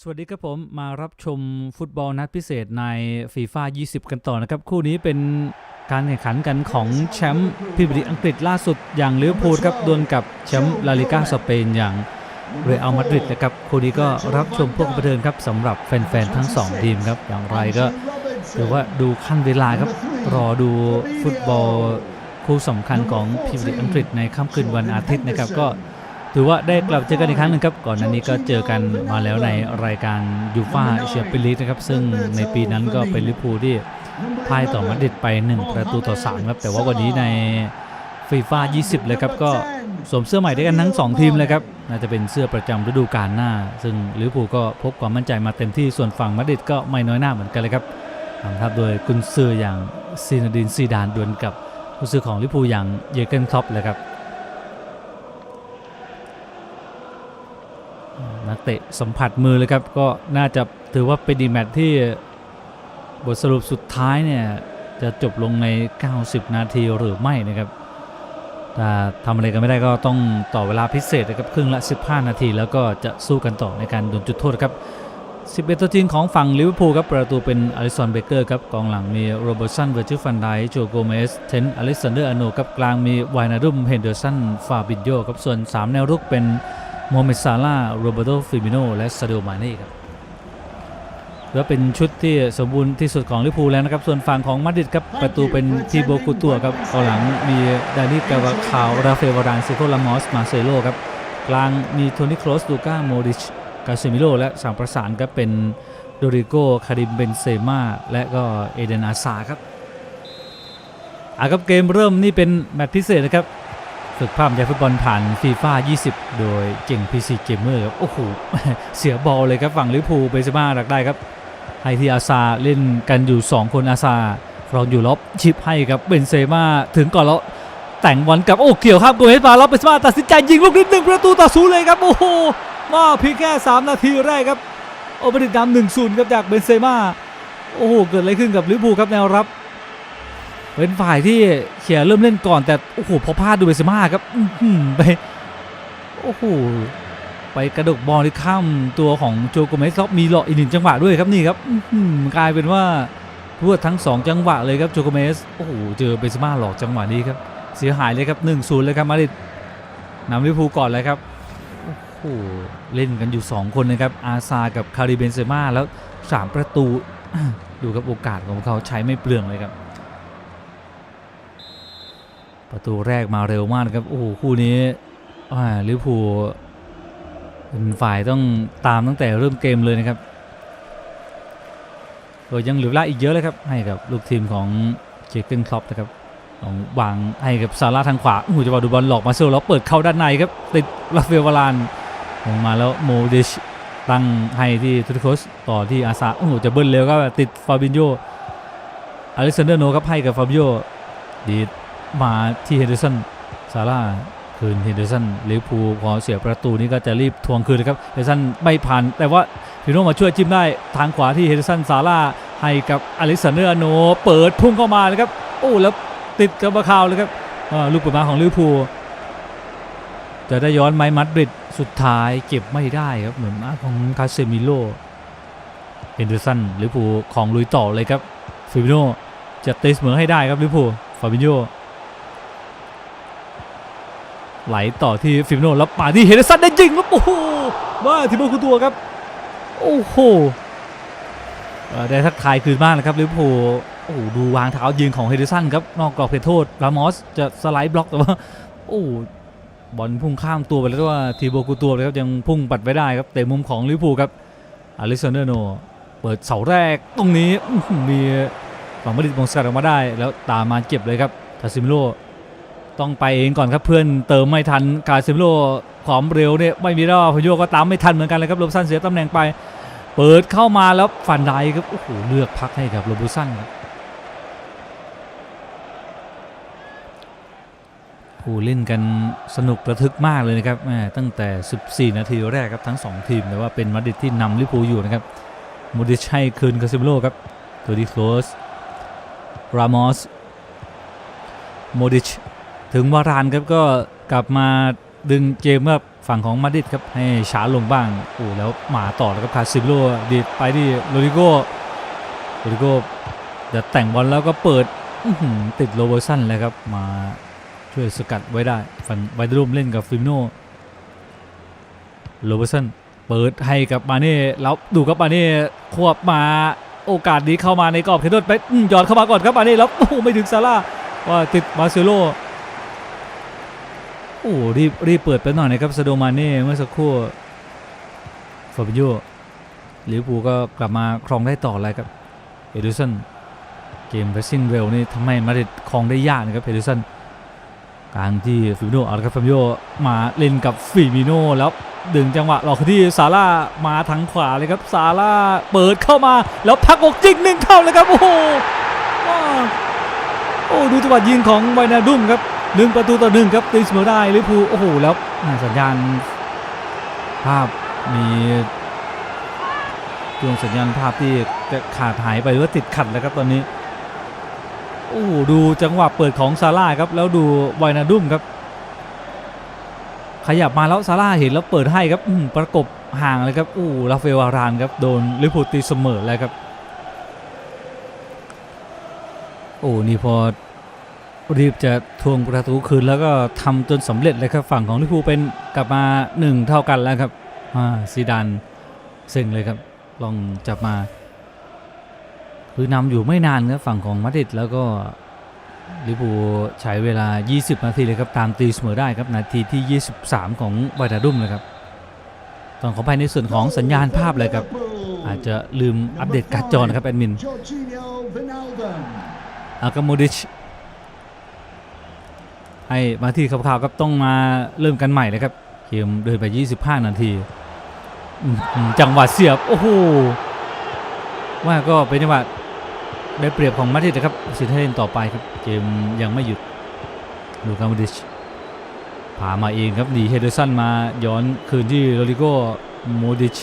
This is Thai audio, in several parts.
สวัสดีครับผมมารับชมฟุตบอลนัดพิเศษในฟีฟ่า20 กันต่อนะครับ คู่นี้เป็นการแข่งขันกันของแชมป์พรีเมียร์อังกฤษล่าสุดอย่างลิเวอร์พูลครับดวลกับแชมป์ลาลิก้าสเปนอย่างเรอัลมาดริดนะครับคู่นี้ก็รับชมพวกบันเทิงครับสำหรับแฟนๆทั้ง 2 ทีมครับ อย่างไรก็ถือว่าดูขั้นเวลาครับ รอดูฟุตบอลคู่สำคัญของพรีเมียร์อังกฤษในค่ำคืนวันอาทิตย์นะครับก็ ถือว่าได้กลับเจอกันอีกครั้งหนึ่งครับ ก่อนหน้านี้ก็เจอกันมาแล้วในรายการยูฟ่าเชียร์ปิลีกนะครับ ซึ่งในปีนั้นก็เป็นลิเวอร์พูที่พ่ายต่อมาดริดไป 1 ประตูต่อ3ครับ แต่ว่าวันนี้ในฟีฟ่า20 เลยครับก็สวมเสื้อใหม่ด้วยกันทั้ง 2 ทีมเลยครับน่าจะเป็นเสื้อประจำฤดูกาลหน้า ซึ่งลิเวอร์พูลก็พบความมั่นใจมาเต็มที่ส่วนฝั่งมาดริดก็ไม่น้อยหน้าเหมือนกันเลยครับนำทัพโดยกุนซืออย่างซีนาดินซีดานดวลกับกุนซือของลิเวอร์พูลอย่างเยเกนคล็อปเลยครับ นัก เตะสัมผัสมือเลยครับ ก็น่าจะถือว่าเป็นดีแมตที่บทสรุปสุดท้ายเนี่ย จะจบลงใน 90 นาทีหรือไม่นะครับถ้าทำอะไรกันไม่ได้ก็ต้องต่อเวลาพิเศษนะครับครึ่งละ 15 นาที แล้วก็จะสู้กันต่อในการโดนจุดโทษครับ 11 ตัวจริงของฝั่งลิเวอร์พูลครับประตูเป็นอลิสันเบเกอร์ครับกองหลังมีโรเบอร์ตสันเวอร์จิฟันไดโจโกเมสเทนอลิสันเดอร์อโนครับกลางมีไวนาดุมเฮนเดอร์สันฟาบินโยครับส่วน 3 แนวรุกเป็น โมเมซาร่าโรเบโตฟิมิโนและซาเดลมาเน่ครับแล้วเป็นชุดที่สมบูรณ์ที่สุดของลิเวอร์พูลแล้วนะครับ ส่วนฝั่งของมาดริดครับ ประตูเป็นทีโบกูตัวครับกองหลังมีดานิกาวาคาว ราเฟลวารานซิโคลามอส มาเซโลครับ กลางมีโทนี่โครสลูก้าโมดิช กาเซมิโล และสามประสานครับเป็นโดริโกคาริมเบนเซม่าและก็เอเดนอาซาครับอาครับเกมเริ่มนี่เป็นแมตช์พิเศษนะครับ ฝึกภาพยาฟุตบอลผ่านฟีฟ่า20 โดยเก่ง PC Gamer ครับ โอ้โห เสียบอลเลยครับ ฝั่งลิเวอร์พูลเบนเซมารักได้ครับ ให้ที่อาซาเล่นกันอยู่ 2 คนอาซาฟรองอยู่ล็อบชิปให้ครับเบนเซม่าถึงก่อนแล้วแต่งบอลกับโอ้เกี่ยวข้ามโกเมสมาแล้วเบนเซมาตัดสินใจยิงลูกนิดหนึ่งประตูต่อศูนย์เลยครับ โอ้โห มาเพียงแค่ 3 นาทีแรกครับ โอ้บริดนำหนึ่งศูนย์ครับจากเบนเซม่าโอ้โห เกิดอะไรขึ้นกับลิเวอร์พูลครับแนวรับ เป็นฝ่ายที่เขียเริ่มเล่นก่อนแต่โอ้โหพอพลาดดูเบนเซม่าครับไปโอ้โหไปกระดกบอลที่ข้ามตัวของโจโกเมสแล้วมีหลอกอีกหนึ่งจังหวะด้วยครับนี่ครับกลายเป็นว่ารวดทั้ง 2 จังหวะเลยครับโจโกเมสโอ้โหเจอเบนเซม่าหลอกจังหวะนี้ครับเสียหายเลยครับ1นศูนย์เลยครับมาริดนำลิเวอร์พูลก่อนเลยครับโอ้โหเล่นกันอยู่ 2 คนนะครับอาซากับคาริเบนเซม่าแล้ว 3 ประตูดูครับโอกาสของเขาใช้ไม่เปลืองเลยครับ ประตูแรกมาเร็วมากนะครับ โอ้โหคู่นี้ลิเวอร์พูลเป็นฝ่ายต้องตามตั้งแต่เริ่มเกมเลยนะครับโดยยังเหลือเวลาอีกเยอะเลยครับ ให้กับลูกทีมของเจเกนคลอปนะครับของวางให้กับซาร่าทางขวาโอ้โหจะบอกดูบอลหลอกมาเซลแล้วเปิดเข้าด้านในครับติดลาเฟลวารานลงมาแล้วโมดิชตั้งให้ที่ทูติโคสต่อที่อาซาโอ้โหจะเบิ้ลเร็วก็ติดฟาบินโยอเล็กซานเดอร์โนครับให้กับฟาบิโยดี มาที่เฮนเดอร์สันซาร่าคืนเฮนเดอร์สันลิเวอร์พูลพอเสียประตูนี้ก็จะรีบทวงคืนนะครับเฮนเดอร์สันไม่ผ่านแต่ว่าฟิโนมาช่วยจิ้มได้ทางขวาที่เฮนเดอร์สันซาร่าให้กับอล็กซานเดอร์โนเปิดพุ่งเข้ามานะครับโอ้แล้วติดกับบาคาวเลยครับลูกเปิดมาของลิเวอร์พูลจะได้ย้อนไหมมัดริดสุดท้ายเก็บไม่ได้ครับเหมือนมาของคาเซมิโลเฮนเดอร์สันลิเวอร์พูลของลุยต่อเลยครับฟิโนจะตีเสมอให้ได้ครับลิเวอร์พูลฟาบินโย ไหลต่อที่ฟิมโนแล้วมาที่เฮเดอร์สันได้ยิงครับโอ้โหมาทีมบคูตัวครับ โอ้โหได้ทักทายคืนมากนะครับลิเวอร์พูลโอ้โหดูวางเท้ายืนของเฮเดอร์สันครับนอกกรอบเขตโทษรามอสจะสไลด์บล็อกแต่ว่า โอ้บอลพุ่งข้ามตัวไปแล้วแต่ว่าทีโบกูตัวเลยครับยังพุ่งปัดไว้ได้ครับเตะมุมของลิเวอร์พูลครับอเล็กซานเดอร์โนเปิดเสาแรกตรงนี้มีฝั่งมาดริดมงสกัดออกมาได้ แล้วตามมาเก็บเลยครับทาซิมิโล ต้องไปเองก่อนครับเพื่อนเติมไม่ทันกาซิมโลความเร็วเนี่ยไม่มีแล้วพโยก็ตามไม่ทันเหมือนกันเลยครับโรบสันเสียตำแหน่งไป เปิดเข้ามาแล้วฟันไดครับโอ้โหเลือกพักให้กับโรบสันครับผู้เล่นกันสนุกระทึกมากเลยนะครับแม่ตั้งแต่ 14 นาทีแรกครับทั้ง 2 ทีมแต่ว่าเป็นมาดริดที่นำลิเวอร์พูอยู่นะครับโมดิชัยคืนกาซิมโลครับตัวดีโคลสรามอสโมดิช ถึงวารานครับก็กลับมาดึงเกมแบบฝั่งของมาดริดครับให้ช้าลงบ้างโอ้แล้วหมาต่อแล้วครับคาซิโลดีดไปที่โรดิโกโรดิโกจะแต่งบอลแล้วก็เปิดติดโรเบอร์สันเลยครับมาช่วยสกัดไว้ได้ฝั่งไวดรูมเล่นกับฟิมิโนโรเบอร์สันเปิดให้กับมาเน่แล้วดูครับมาเน่ควบมาโอกาสนี้เข้ามาในกรอบเขตโทษไปหยอดเข้ามาก่อนครับมาเน่แล้วโอ้ไม่ถึงซาร่าว่าติดมาเซโล โอ้รีบรีบเปิดไปหน่อยนะครับซาโดมาเน่เมื่อสักครู่ฟาบิโยลิเวอร์พูลก็กลับมาครองได้ต่อเลยครับเอเดอุสันเกมเรสซิ่งเร็วนี่ทำให้มาดริดครองได้ยากนะครับเอเดอุสันกลางที่ฟิมิโนเอาละครับฟาบิโยมาเล่นกับฟิมิโนแล้วดึงจังหวะหลอกที่ซาร่ามาทางขวาเลยครับซาร่าเปิดเข้ามาแล้วพักอกจิกหนึ่งเข้าเลยครับโอ้โหโอ้ดูจังหวะยิงของไวนาดุมครับ หนึ่งประตูต่อหนึ่งครับตีเสมอได้ลิเวอร์พูลโอ้โหแล้วสัญญาณภาพมีช่วงสัญญาณภาพที่จะขาดหายไปหรือว่าติดขัดแล้วครับตอนนี้โอ้โหดูจังหวะเปิดของซาร่าครับแล้วดูไวนาดุมครับ ขยับมาแล้วซาร่าเห็นแล้วเปิดให้ครับประกบห่างเลยครับโอ้โหราเอลวารานครับโดนลิเวอร์พูลตีเสมอแล้วครับโอ้นี่พอ รีบจะทวงประตูคืนแล้วก็ทำจนสำเร็จเลยครับฝั่งของลิเวอร์พูลเป็นกลับมา1เท่ากันแล้วครับอ่าซีดานเซ็งเลยครับ ลองจับมา คือนำอยู่ไม่นานครับฝั่งของมาดริดแล้วก็ลิเวอร์พูลใช้เวลา 20 นาทีเลยครับ ตามตีเสมอได้ครับ นาทีที่ 23 ของไวดาดุมเลยครับต้องขอไปในส่วนของสัญญาณภาพเลยครับ อาจจะลืมอัปเดตการ์ดจอนะครับแอดมิน Jorginho Wijnaldum. อากาโมดิช ให้มาที่ข่าวๆครับต้องมาเริ่มกันใหม่เลยครับเกมเดินไป 25 นาที จังหวะเสียบ โอ้โหว่าก็เป็นจังหวะได้เปรียบของมาดริดนะครับสิทธิ์ให้เล่นต่อไปครับเกมยังไม่หยุดลูกาโมดิชพามาเองครับหนีเฮเดอร์สันมาย้อนคืนที่โรดิโกโมดิช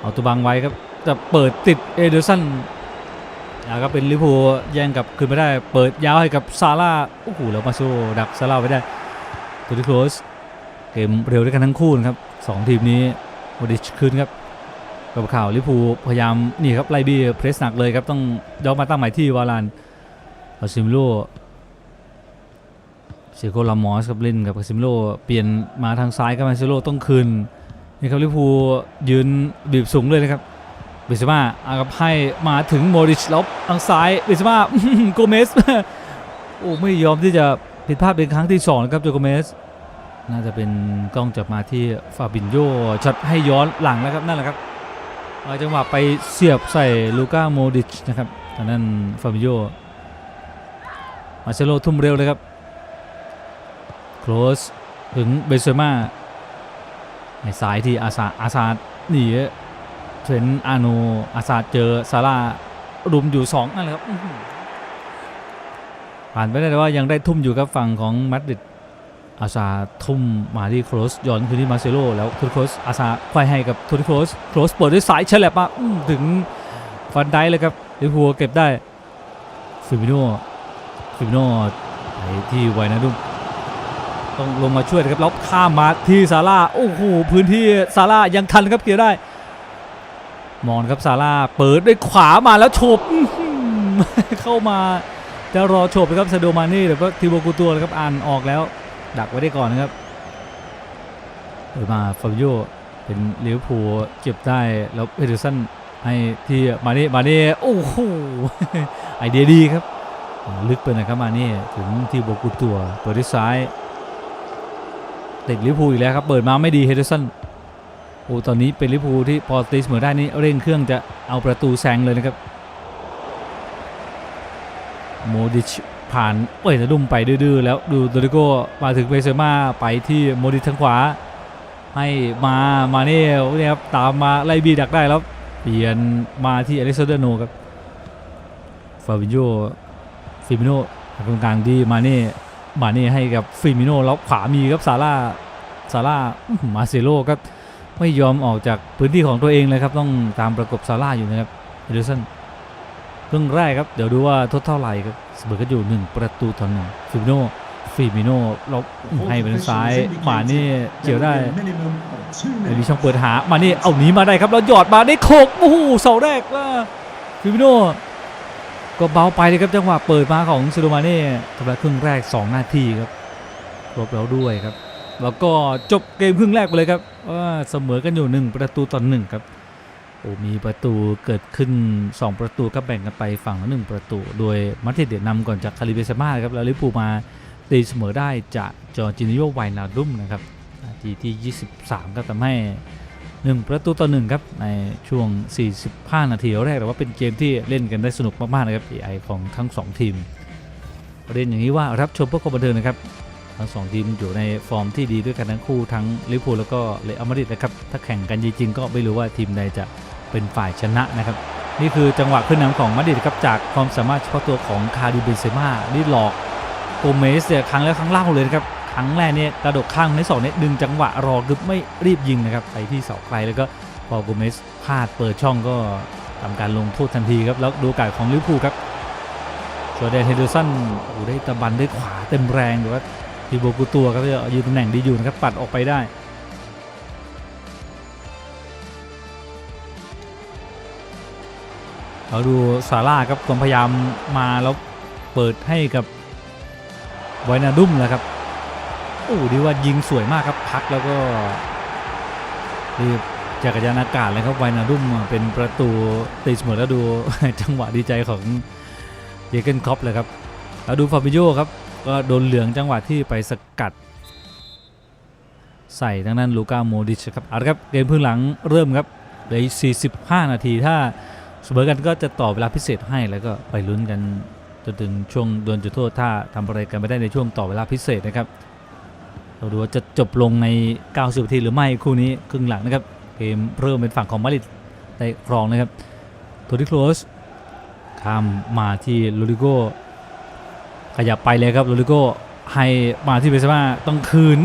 เอาตัวบังไว้ครับจะเปิดติดเอเดอร์สัน แล้วก็เป็นลิพูแย่งกับคืนไม่ได้ เปิดยาวให้กับซาร่าโอ้โหแล้วมาโซดักซาร่าไว้ได้ตัวที่โคลสเกมเร็วด้วยกันทั้งคู่นะครับสองทีมนี้โอดิชคืนครับกับข่าวลิพูพยายามนี่ครับไล่บี้เพรสหนักเลยครับต้องยกมาตั้งใหม่ที่วาลานอาซิมโลเซโกลามอสกับเล่นกับอาซิมโลเปลี่ยนมาทางซ้ายกับมาซิโลต้องคืนนี่ครับลิพูยืนบีบสูงเลยนะครับ เบนเซม่าอากับให้มาถึงโมริชแล้วทางซ้ายเบนเซม่าโกเมสโอ้ไม่ยอมที่จะผิดพลาดเป็นครั้งที่สองนะครับโจโกเมสน่าจะเป็นกล้องจับมาที่ฟาบินโยช็อตให้ย้อนหลังแล้วครับนั่นแหละครับเอาจังหวะไปเสียบใส่ลูก้าโมดิชนะครับตอนนั้นฟาบินโยมาเซโลทุ่มเร็วเลยครับโคลสถึงเบนเซม่าในซ้ายที่อาซาอาซาหนี เทรนต์อาโนอาซาเจอซาร่ารุมอยู่2นั่นแหละครับผ่านไปได้แต่ว่ายังได้ทุ่มอยู่ครับฝั่งของมาดริดอาซาทุ่มมาที่โครสย้อนคืนที่มาเซโลแล้วทูริโครสอาซาควายให้กับทูริโครสโครสเปิดด้วยสายเฉลบมาถึงฟันได้เลยครับลิเวอร์พูลเก็บได้ฟิมิโนฟิมิโนไปที่ไวนาดุมต้องลงมาช่วยนะครับแล้วข้ามมาที่ซาร่าโอ้โหพื้นที่ซาร่ายังทันครับเกียร์ได้ มอนครับซาร่าเปิดด้วยขวามาแล้วโฉบเข้ามาจะรอโฉบนะครับซาโดมานี่เดี๋ยวก็ทีโบกูตัวนะครับอ่านออกแล้ว ดักไว้ได้ก่อนนะครับเปิดมาฟาบิโยเป็นลิเวอร์พูลเก็บได้แล้วเฮเดอร์สันให้ที่มานี่มานี่โอ้โหไอเดียดีครับลึกไปนะครับมานี่ถึงทีโบกูตัวเปิดด้วยซ้ายติดลิเวอร์พูลอีกแล้วครับ เปิดมาไม่ดีเฮเดอร์สัน โอ้ตอนนี้เป็นลิพูที่พอตีเสมอได้นี่เร่งเครื่องจะเอาประตูแซงเลยนะครับโมดิชผ่านเอ้ยนะดุมไปดื้อๆแล้วดูโดริโกมาถึงเบเซม่าไปที่โมดิชทางขวา ให้มามาเน่เนี่ยครับตามมาไล่บีดักได้แล้วเปลี่ยนมาที่อเล็กซานเดอร์โนครับฟาบิโยฟิมิโนตรงกลางดีมาเน่มาเน่ให้กับฟิมิโนแล้วขวามีครับซาร่าซาร่ามาเซโลก็ ไม่ยอมออกจากพื้นที่ของตัวเองเลยครับต้องตามประกบซาร่าอยู่นะครับเฮเดอร์สันเพิ่งแรกครับเดี๋ยวดูว่าทดเท่าไหร่ครับเสมอกันอยู่ 1 ประตูต่อหนึ่งฟิมิโนฟิมิโน่เราให้ไปทางซ้ายมานี่เกี่ยวได้ไม่มีช่องเปิดหามานี่เอาหนีมาได้ครับแล้วหยอดมาได้โขกโอ้โหเสาแรกว่าฟิมิโนก็เบาไปเลยครับจังหวะเปิดมาของซูโดมาเน่ทำลายครึ่งแรก 2 นาทีครับครบแล้วด้วยครับ แล้วก็จบเกมครึ่งแรกไปเลยครับว่าเสมอกันอยู่ 1 ประตูต่อหนึ่งครับโอ้มีประตูเกิดขึ้น 2 ประตูก็แบ่งกันไปฝั่งละหนึ่งประตู โดยมาดริเดียนำก่อนจากคาริเบเซมาครับแล้วลิเวอร์พูมาตีเสมอได้จากจอร์จินิโยไวนาดุมนะครับนาทีที่ 23 ก็ทำให้ 1 ประตูต่อหนึ่งครับในช่วง 45 นาทีแรกแต่ว่าเป็นเกมที่เล่นกันได้สนุกมากๆนะครับ AI ของทั้ง 2 ทีมประเด็นอย่างนี้ว่ารับชมเพื่อความบันเทิงนะครับ ทั้ง2ทีมอยู่ในฟอร์มที่ดีด้วยกันทั้งคู่ทั้งลิเวอร์พูลแล้วก็เรอัลมาดริดนะครับถ้าแข่งกันจริงๆก็ไม่รู้ว่าทีมใดจะเป็นฝ่ายชนะนะครับ นี่คือจังหวะขึ้นนำของมาดริดครับจากความสามารถเฉพาะตัวของคาริเบนเซม่านี่หลอกโกเมสเนี่ยครั้งแล้วครั้งเล่าเลยนะครับครั้งแรกเนี่ยกระโดดข้างในสองเนี่ยดึงจังหวะรอคือไม่รีบยิงนะครับไปที่เสาไกลแล้วก็พอโกเมสพลาดเปิดช่องก็ทำการลงโทษทันทีครับแล้วดูกาสของลิเวอร์พูลครับโจเดนเฮเดอร์สันโอ้ได้ตะบันด้วยขวาเต็มแรงหรือว่า ทีโบกูตัวครับยืนตำแหน่งดีอยู่นะครับปัดออกไปได้เราดูซาร่าครับความพยายามมาแล้วเปิดให้กับไวนาดุมแหละครับโอ้ดีว่ายิงสวยมากครับพักแล้วก็รีบจักรยานอากาศเลยครับไวนาดุมเป็นประตูตีเสมอแล้วดูจังหวะดีใจของเยเกนคอปเลยครับแล้วดูฟาบิโยครับ ก็โดนเหลืองจังหวะที่ไปสกัด ใส่ทั้งนั้นลูก้าโมดิชครับเอาละครับเกมพึ่งหลังเริ่มครับเหลืออีก45 นาทีถ้าเสมอกันก็จะต่อเวลาพิเศษให้แล้วก็ไปลุ้นกันจนถึงช่วงโดวลจุดโทษถ้าทำอะไรกันไม่ได้ในช่วงต่อเวลาพิเศษนะครับเราดูว่าจะจบลงใน 90นาทีหรือไม่คู่นี้ครึ่งหลังนะครับเกมเริ่มเป็นฝั่งของมาริดได้ครองนะครับโทนี่โคลสข้ามมาที่ลูริโก ขยับไปเลยครับลูริโกให้มาที่เบซม่าต้องคืน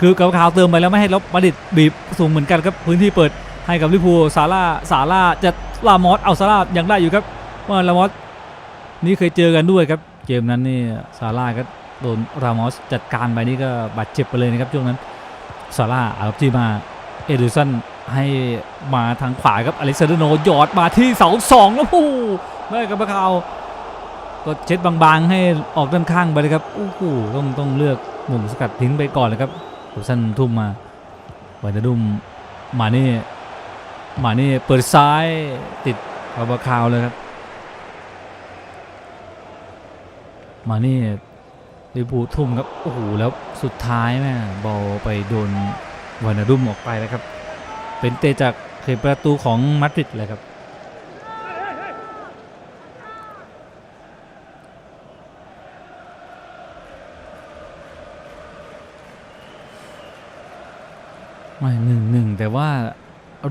คือกับขาวเติมไปแล้วไม่ให้แล้วมาดิดบีบสูงเหมือนกันครับพื้นที่เปิดให้กับลิพูซาร่าซาร่าจะลามอสเอาซาร่ายังได้อยู่ครับว่าลามอสนี่เคยเจอกันด้วยครับ เกมนั้นนี่ซาร่าก็โดนรามอสจัดการไปนี่ก็บาดเจ็บไปเลยนะครับช่วงนั้นซาร่าเอาที่มาเอเดอร์สันให้มาทางขวาครับอเล็กซานเดโนหยอดมาที่เสาสองแล้วโอ้โหไม่กับพะเขา ก็เช็ดบางๆให้ออกด้านข้างไปเลยครับโอ้โหต้องต้องเลือกมุมสกัดทิ้งไปก่อนเลยครับเอเดอร์สันทุ่มมาไวนาดุมมานี่มานี่เปิดซ้ายติดคาบาคาวเลยครับ มานี่ลิเวอร์พูทุ่มครับโอ้โหแล้วสุดท้ายแม่บอลไปโดนวานาดุมออกไปแล้วครับ เป็นเตะจากเขตประตูของมาดริดเลยครับ ไม่หนึ่งหนึ่งแต่ว่า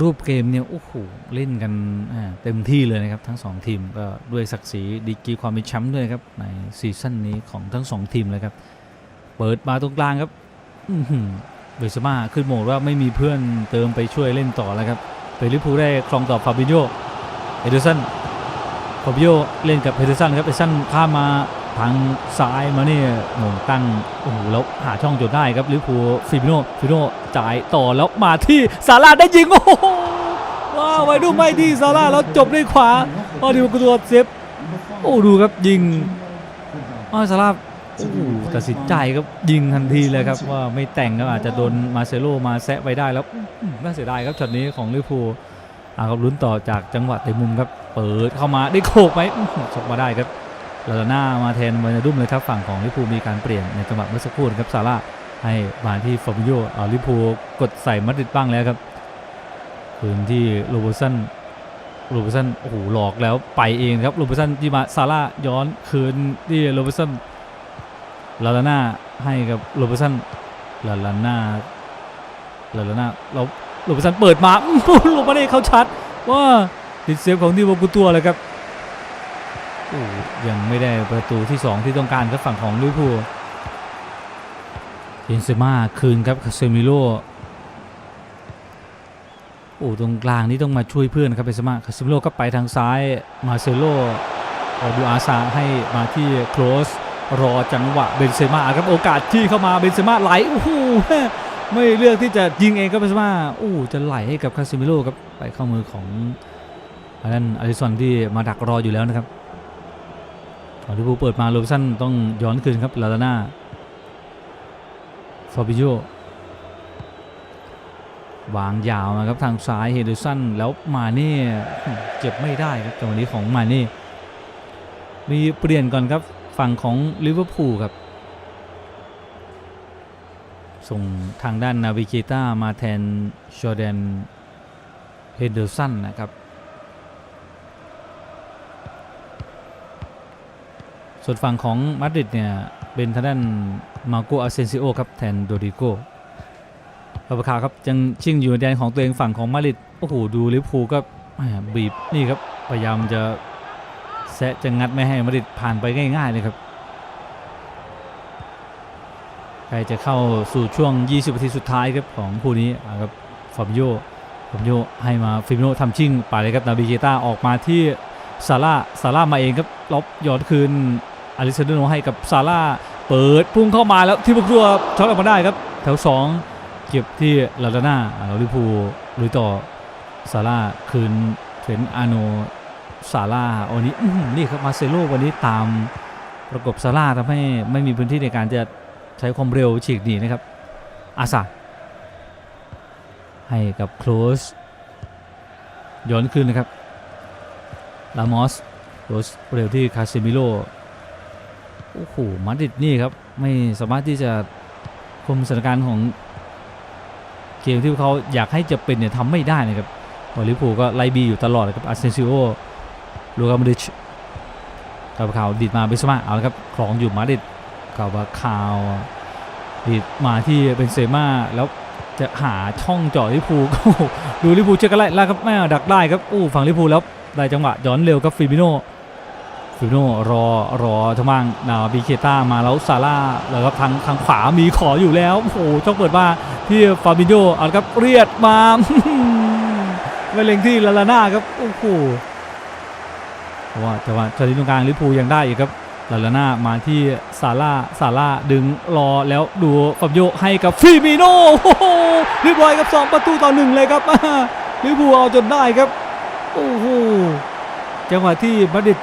รูปเกมเนี่ยโอ้โหเล่นกันเต็มที่เลยนะครับทั้งสองทีมก็ด้วยศักดิ์ศรีดีกีความเป็นแชมป์ด้วยครับในซีซั่นนี้ของทั้งสองทีมเลยครับ เปิดมาตรงกลางครับอื้อหือเบสมาขึ้นโหมดว่าไม่มีเพื่อนเติมไปช่วยเล่นต่อแล้วครับเปริพูได้ครองต่อฟาบิโยเอเดอร์สันฟาบิโยเล่นกับเฮเดอร์สันครับเอเดอร์สันข้ามมา ทางซ้ายมาเนี่ยหม่งตั้งโอ้โหแล้วหาช่องจนได้ครับลิเวอร์พูฟิมิโนฟิมิโนจ่ายต่อแล้วมาที่ซาร่าได้ยิงโอ้โหว้าวไว้ดูไม่ที่ซาร่าแล้วจบด้วยขวาพอดีกูตัวเซฟโอ้ดูครับยิงอ้าวซาร่าโอ้โหตัดสินใจครับยิงทันทีเลยครับว่าไม่แต่งก็อาจจะโดนมาเซโลมาแซะไปได้แล้วน่าเสียดายครับช็อตนี้ของลิเวอร์พูอ่าครับลุ้นต่อจากจังหวะเตะมุมครับเปิดเข้ามาได้โขกไหมอื้อหือชกมาได้ครับ ลาลาน่ามาแทนวานาดุมเลยครับฝั่งของลิพูมีการเปลี่ยนในจังหวะเมื่อสักครู่ครับซาร่าให้มาที่ฟาบิโยเอาลิพูกดใส่มาดริดบ้างแล้วครับคืนที่โรบอร์สันโรบอร์สันโอ้โหหลอกแล้วไปเองครับโรบอร์สันที่มาซาร่าย้อนคืนที่โรบอร์สันลาลาน่าให้กับโรบอร์สันลาลาน่าลาลาน่าเราโรบอร์สันเปิดมาอื้อหือลงมาได้เข้าชัดว่าติดเซฟของที่วกุตัวเลยครับ ยังไม่ได้ประตูที่ 2 ที่ต้องการครับฝั่งของลิเวอร์พูลเบนเซม่าคืนครับคาเซมิโลโอ้ตรงกลางนี่ต้องมาช่วยเพื่อนครับเบนเซม่าคาเซมิโลก็ไปทางซ้ายมาเซโลเอาดูอาซาให้มาที่โคลสรอจังหวะเบนเซม่าครับโอกาสที่เข้ามาเบนเซม่าไหลโอ้โหไม่เลือกที่จะยิงเองครับเบนเซม่าโอ้จะไหลให้กับคาซิมิโร่ครับไปเข้ามือของอันนั้นอลิสันที่มาดักรออยู่แล้วนะครับ ตอนที่ผู้เปิดมาโรบสันต้องย้อนคืนครับลาลาน่าฟาบิโยวางยาวมาครับทางซ้ายเฮเดอร์สันแล้วมาเน่เจ็บไม่ได้ครับจังหวะนี้ของมาเน่มีเปลี่ยนก่อนครับฝั่งของลิเวอร์พูลครับ ส่งทางด้านนาวิเกต้ามาแทนจอแดนเฮเดอร์สันนะครับ ส่วนฝั่งของมาดริดเนี่ยเป็นทางด้านมาโกอาเซนซิโอครับแทนโดริโกปาปาคาครับยังชิงอยู่ในแดนของตัวเองฝั่งของมาดริดโอ้โหดูลิเวอร์พูลก็บีบนี่ครับพยายามจะแซะจะงัดไม่ให้มาดริดผ่านไปง่ายๆเลยครับใครจะเข้าสู่ช่วง 20 นาทีสุดท้ายครับของคู่นี้ครับฟาบิโยฟาบิโยให้มาฟิมโนทำชิ่งไปเลยครับนาบิเกต้าออกมาที่ซาร่าซาร่ามาเองครับลบย้อนคืน อาริเซโดโนให้กับซาร่าเปิดพุ่งเข้ามาแล้วที่บุกรัวช็อตออกมาได้ครับ แถว 2 เก็บที่ลาดาน่าอาลิพูลุยต่อซาร่าคืนเทรนต์อาโนซาร่าวันนี้นี่ครับมาเซโลวันนี้ตามประกบซาร่าทำให้ไม่มีพื้นที่ในการจะใช้ความเร็วฉีกหนีนะครับอาซาให้กับโคลสย้อนคืนนะครับลามอสโคลสเร็วที่คาเซมิโล โอ้โหมาดริดนี่ครับ ไม่สามารถที่จะคุมสถานการณ์ของเกมที่เขาอยากให้จะเป็นเนี่ยทำไม่ได้นะครับวอลลิพูก็ไล่บีอยู่ตลอดครับอาเซนซิโอลูกามาดิชกับข่าวดีดมาเบสมาเอาละครับคลองอยู่มาดริดกาบาคาวดีดมาที่เป็นเซม่าแล้วจะหาช่องเจาะลิเวอร์พูลโอ้โหดูลิเวอร์พูเช็คกันไล่ล้วครับแม่ดักได้ครับอู้ฝั่งลิเวอร์พูแล้วได้จังหวะย้อนเร็วครับฟิมิโน ฟิมิโนรอรอทางบ้างนาบิเคต้ามาแล้วซาร่าแล้วครับทางทางขวามีขออยู่แล้วโอ้โหช่องเปิดมาที่ฟาบิโนเอาครับเรียดมาไม่เล็งที่ลาลาน่าครับโอ้โหเพราะว่าจังหวะจังหวะตรงกลางลิเวอร์พูยังได้อยู่ครับลาลาน่ามาที่ซาร่าซาร่าดึงรอแล้วดูฟับโยให้กับฟิมิโน่โอ้โหเรียบร้อยครับสองประตูต่อหนึ่งเลยครับลิเวอร์พูเอาจนได้ครับโอ้โหจังหวะที่มาดริด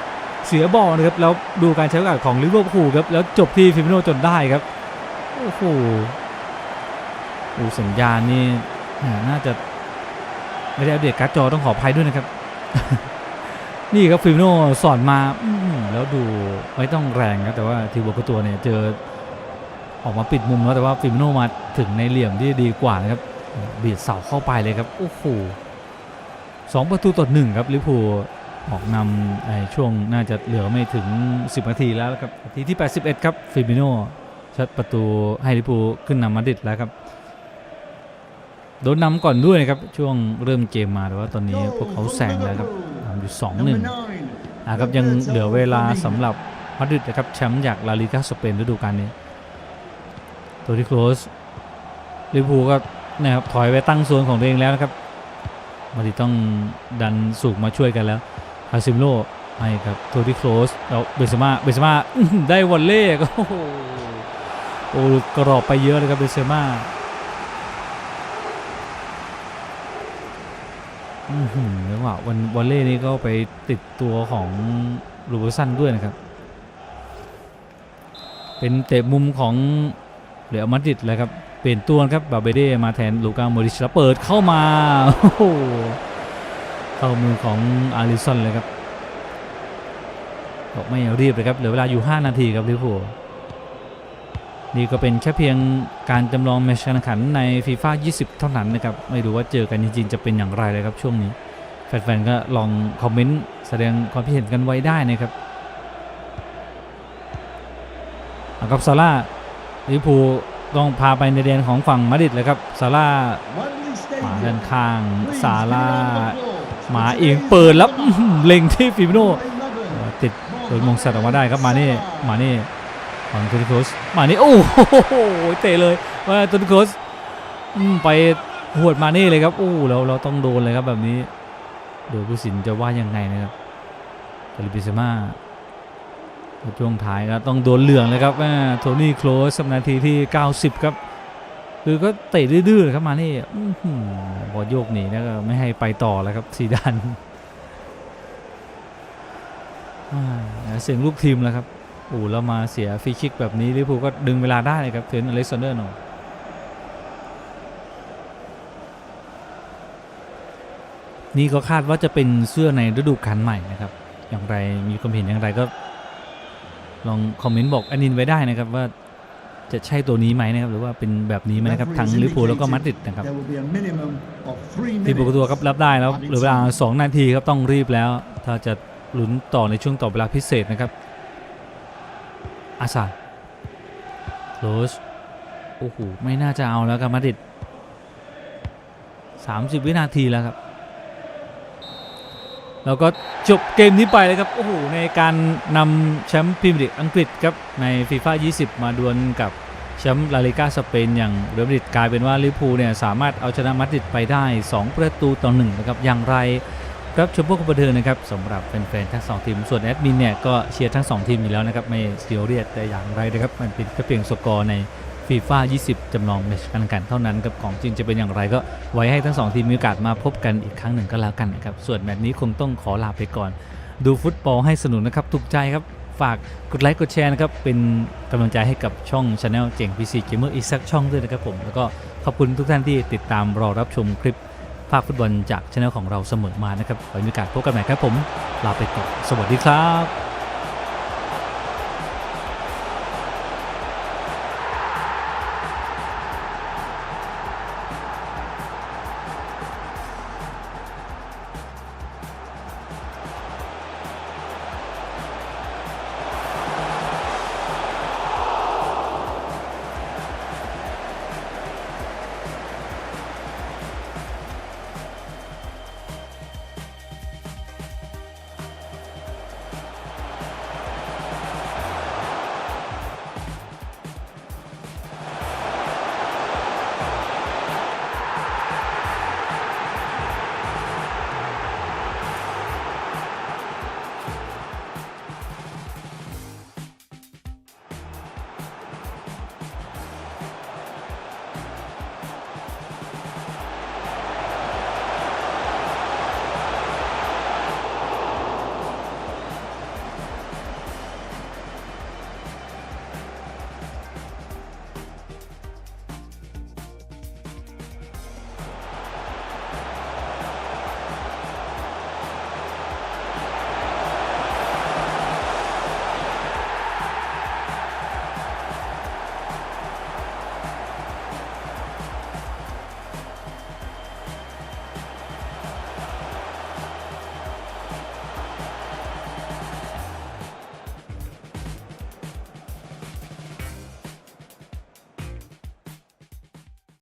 เสียบอลนะครับแล้วดูการใช้โอกาสของลิเวอร์พูลครับแล้วจบที่ฟิมิโน่จนได้ครับโอ้โหโอ้สัญญาณนี่น่าจะไม่ได้อัปเดตการ์ดจอต้องขออภัยด้วยนะครับ นี่ครับฟิมิโน่สอนมาแล้วดูไม่ต้องแรงครับแต่ว่าทีบวกตัวเนี่ยเจอออกมาปิดมุมแล้วแต่ว่าฟิมิโน่มาถึงในเหลี่ยมที่ดีกว่านะครับเบียดเสาเข้าไปเลยครับโอ้โหสองประตูต่อหนึ่งครับลิเวอร์พูล ออกนำในช่วงน่าจะเหลือไม่ถึง 10 นาทีแล้วครับนาทีที่ 81 ครับฟิมิโน่ชัดประตูให้ลิเวอร์พูลขึ้นนำมาดริดแล้วครับ โดนนำก่อนด้วยนะครับ ช่วงเริ่มเกมมาแต่ว่าตอนนี้พวกเขาแซงแล้วครับนำอยู่ 2-1 Number nine. อะครับยังเหลือเวลาสำหรับมาดริดนะครับแชมป์จากลาลิกาสเปนฤดูกาลนี้ตัวที่โคลสลิเวอร์พูลก็นะครับถอยไปตั้งโซนของตัวเองแล้วนะครับมาดริดต้องดันสูกมาช่วยกันแล้ว คาซิมโลให้กับตัวที่โคลสแล้วเบนเซม่าเบนเซม่าได้วอลเล่ก็โอ้โหโอ้กรอบไปเยอะเลยครับเบนเซม่าอือหืองหวะวันวอลเล่นี่ก็ไปติดตัวของลูเบอร์สันด้วยนะครับ เป็นเตะมุมของเรอัลมาดริดเลยครับ เปลี่ยนตัวครับบาเบเดมาแทนลูกาโมริชแล้วเปิดเข้ามาโอ้โห เข้ามือของอาริสันเลยครับบอกไม่รีบเลยครับเหลือเวลาอยู่ 5 นาทีครับลิเวอร์พูลนี่ก็เป็นแค่เพียงการจำลองแมตช์การแข่งขันในฟีฟ่า20 เท่านั้นนะครับ ไม่รู้ว่าเจอกันจริงๆจะเป็นอย่างไรเลยครับช่วงนี้ แฟนๆ ก็ลองคอมเมนต์แสดงความคิดเห็นกันไว้ได้นะครับเอาครับซาร่าลิเวอร์พูลต้องพาไปในแดนของฝั่งมาดริดเลยครับซาร่า Wembley มาด้าน Stadium. ข้าง Please ซา give a ร่า หมาเองเปิดแล้วเล็งที่ฟิมิโนติดโดนมงสัตว์ออกมาได้ครับมานี่มานี่ของตูนิโคสมานี่โอ้โหเตะเลยว่าตูนิโคสไปหวดมานี่เลยครับโอ้เราเราต้องโดนเลยครับแบบนี้เดี๋ยผู้สินจะว่ายังไงนะครับกาลิบิเซมาช่วงท้ายก็ต้องโดนเหลืองเลยครับโทนี่โคลสนาทีที่ 90 ครับ คือก็เตะดื้อๆเลยครับมานี่อื้อหือบอลโยกหนีแล้วก็ไม่ให้ไปต่อแล้วครับซีดานเสียงลูกทีมแล้วครับโอ้แล้วมาเสียฟรีคิกแบบนี้ลิเวอร์พูลก็ดึงเวลาได้เลยครับเทนอเล็กซานเดอร์โนนี่ก็คาดว่าจะเป็นเสื้อในฤดูกาลใหม่นะครับ อย่างไรมีความเห็นอย่างไรก็ ลองคอมเมนต์บอกอันนินไว้ได้นะครับว่า จะใช่ตัวนี้ไหมนะครับหรือว่าเป็นแบบนี้ไหมนะครับทั้งลิเวอร์พูลแล้วก็มาดริดนะครับ There will be a minimum of three ทีมบุกตัว minutes. ครับรับได้แล้วเหลือเวลา 2 นาทีครับต้องรีบแล้ว ถ้าจะลุ้นต่อในช่วงต่อเวลาพิเศษนะครับอาซาโรสโอ้โหไม่น่าจะเอาแล้วครับมาดริด30 วินาทีแล้วครับ แล้วก็จบเกมนี้ไปเลยครับ โอ้โห ในการนำแชมป์พรีเมียร์ลีกอังกฤษครับ ในฟีฟ่า20 มาดวลกับแชมป์ลาลิกาสเปนอย่างเรอัลมาดริดกลายเป็นว่าลิเวอร์พูลเนี่ยสามารถเอาชนะมาดริดไปได้ 2 ประตูต่อ1นะครับ อย่างไรครับชมพวกบันเทิงนะครับสำหรับแฟนๆทั้ง 2 ทีม ส่วนแอดมินเนี่ยก็เชียร์ทั้ง 2 ทีมอยู่แล้วนะครับ ไม่เสียเรียดแต่อย่างไรนะครับ มันเป็นแค่เพียงสกอร์ใน ฟีฟ่า20 จำลองแมตช์การแข่งขันเท่านั้นกับของจริงจะเป็นอย่างไรก็ไว้ให้ทั้งสองทีมมีโอกาสมาพบกันอีกครั้งหนึ่งก็แล้วกันนะครับ ส่วนแมตช์นี้คงต้องขอลาไปก่อน ดูฟุตบอลให้สนุกนะครับถูกใจครับฝากกดไลค์กดแชร์นะครับ เป็นกำลังใจให้กับช่อง Channel เจ๋ง PC Gamer อีกสักช่องด้วยนะครับผม แล้วก็ขอบคุณทุกท่านที่ติดตามรอรับชมคลิปภาคฟุตบอลจากช anel ของเราเสมอมานะครับไว้มีโอกาสพบกันใหม่ครับผมลาไปก่อนสวัสดีครับ